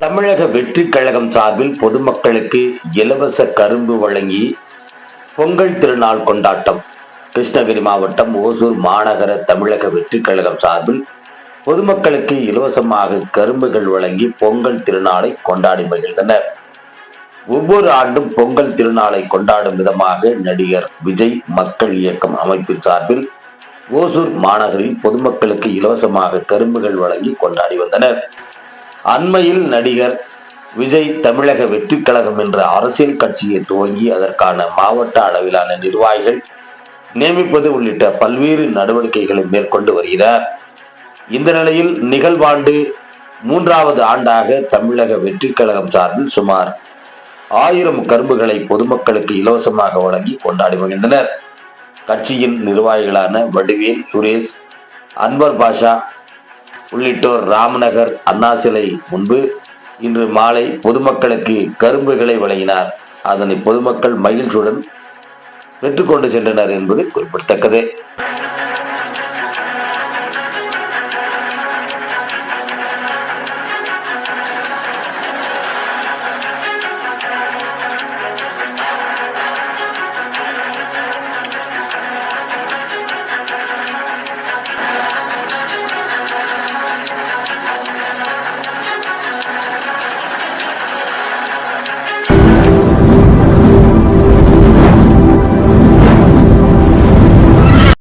தமிழக வெற்றி கழகம் சார்பில் பொதுமக்களுக்கு இலவச கரும்பு வழங்கி பொங்கல் திருநாள் கொண்டாட்டம். கிருஷ்ணகிரி மாவட்டம் ஓசூர் மாநகர தமிழக வெற்றி கழகம் சார்பில் பொதுமக்களுக்கு இலவசமாக கரும்புகள் வழங்கி பொங்கல் திருநாளை கொண்டாடி மகிழ்ந்தனர். ஒவ்வொரு ஆண்டும் பொங்கல் திருநாளை கொண்டாடும் விதமாக நடிகர் விஜய் மக்கள் இயக்கம் அமைப்பின் சார்பில் ஓசூர் மாநகரில் பொதுமக்களுக்கு இலவசமாக கரும்புகள் வழங்கி கொண்டாடி வந்தனர். அண்மையில் நடிகர் விஜய் தமிழக வெற்றி கழகம் என்ற அரசியல் கட்சியை துவங்கி அதற்கான மாவட்ட அளவிலான நிர்வாகிகள் நியமிப்பது உள்ளிட்ட பல்வேறு நடவடிக்கைகளை மேற்கொண்டு வருகிறார். இந்த நிலையில் நிகழ்வாண்டு மூன்றாவது ஆண்டாக தமிழக வெற்றி கழகம் சார்பில் சுமார் ஆயிரம் கரும்புகளை பொதுமக்களுக்கு இலவசமாக வழங்கி கொண்டாடி வருகின்றனர். கட்சியின் நிர்வாகிகளான வடிவேல் சுரேஷ் அன்வர் பாஷா உள்ளிட்டோர் ராமநகர் அண்ணா சிலை முன்பு இன்று மாலை பொதுமக்களுக்கு கரும்புகளை வழங்கினார். அதனை பொதுமக்கள் மகிழ்ச்சியுடன் பெற்றுக்கொண்டு சென்றனர் என்பது குறிப்பிடத்தக்கது.